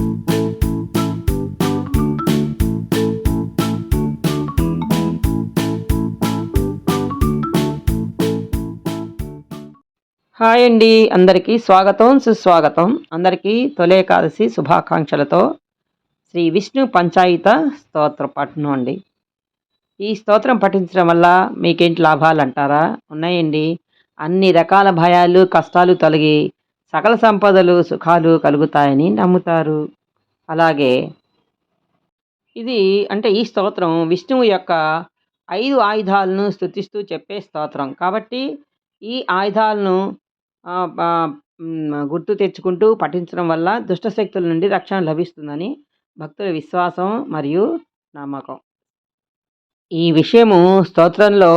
Hi అండి. అందరికీ స్వాగతం సుస్వాగతం. అందరికీ తొలి ఏకాదశి శుభాకాంక్షలతో శ్రీ విష్ణు పంచాయత స్తోత్ర పఠనం అండి. ఈ స్తోత్రం పఠించడం వల్ల మీకేంటి లాభాలు అంటారా ఉన్నాయండి. అన్ని రకాల భయాలు కష్టాలు తొలగి సకల సంపదలు సుఖాలు కలుగుతాయని నమ్ముతారు. అలాగే ఇది అంటే ఈ స్తోత్రం విష్ణువు యొక్క ఐదు ఆయుధాలను స్థుతిస్తూ చెప్పే స్తోత్రం. కాబట్టి ఈ ఆయుధాలను గుర్తు తెచ్చుకుంటూ పఠించడం వల్ల దుష్టశక్తుల నుండి రక్షణ లభిస్తుందని భక్తుల విశ్వాసం మరియు నమ్మకం. ఈ విషయము స్తోత్రంలో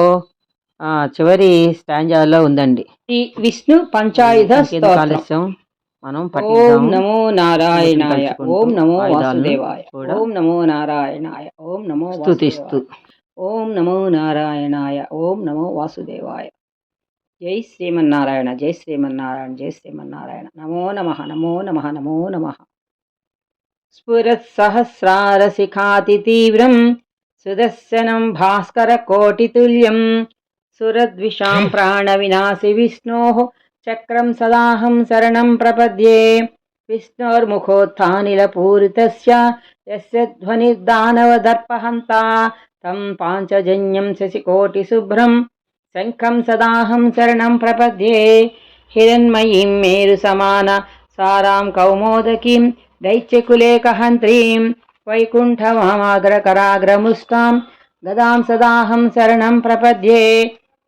చివరి స్టాంజాలో ఉందండి. శ్రీ విష్ణు పంచాయుధ ఆలస్యం మనం ఓం. నమో నారాయణాయ ఓం నమో వాసుదేవాయ ఓం నమో నారాయణాయ ఓం నమో స్తుతిస్తూ. ఓం నమో నారాయణాయ ఓం నమో వాసుదేవాయ. జై శ్రీమన్నారాయణ జై శ్రీమన్నారాయణ జై శ్రీమన్నారాయణ. నమో నమ నమో నమ నమో నమ. స్ఫురత్ సహస్రారశిఖాతి తీవ్రం సుదర్శనం భాస్కర కోటితుల్యం సురద్విషాం ప్రాణ వినాశి విష్ణోః చక్రం సదాహం శరణం ప్రపద్యే విష్ణోర్ముఖోత్థానిలపూరితస్య యస్య ధ్వనిర్దానవదర్పహంతా తం పాంచజన్యం శశికోటిశుభ్రం శంఖం సదాహం శరణం ప్రపద్యే హిరణ్మయీం మేరు సమాన సారాం కౌమోదకీం దైత్యకులేకహంత్రీం వైకుంఠమాగ్రకరాగ్రముష్టాం గదాం సదాహం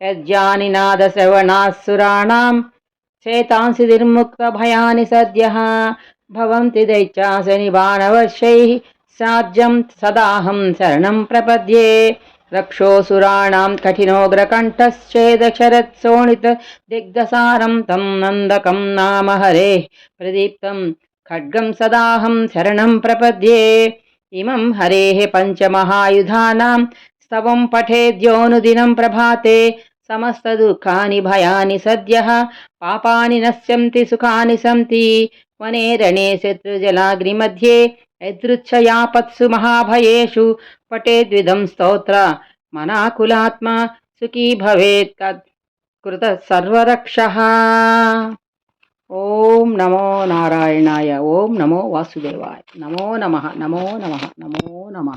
శరణం ప్రపద్యే యజ్జానినాదశ్రవణాసురాణాం చేతాంసి నిర్ముక్తభయాని సద్యः భవంతి దైత్యాసనిబాణవర్షైः సాధ్యం సదాహం శరణం ప్రపద్యే రక్షోసురాణాం కఠినోగ్రకంఠశ్చేదక్షరత్సోణిత దిగ్ధసారం తం నందకం నామ హరేः ప్రదీప్తం ఖడ్గం సదాహం శరణం ప్రపద్యే ఇమం హరేः పంచమహాయుధానాం స్తవం పఠేద్యోనుదినం ప్రభాతే సమస్త దుఃఖాని భయాని సద్య పాపాని నశ్యంతి సుఖాని సంతి వనే రణే శత్రుజలాగ్నిమధ్యే యదృచ్ఛయాపత్సు మహాభయేషు పఠేద్విధం స్తోత్ర మనాకులాత్మ సుఖీ భవేత్ కృత సర్వరక్ష ఓం నమో నారాయణాయ ఓం నమో వాసుదేవాయ నమో నమ నమో నమ నమో నమ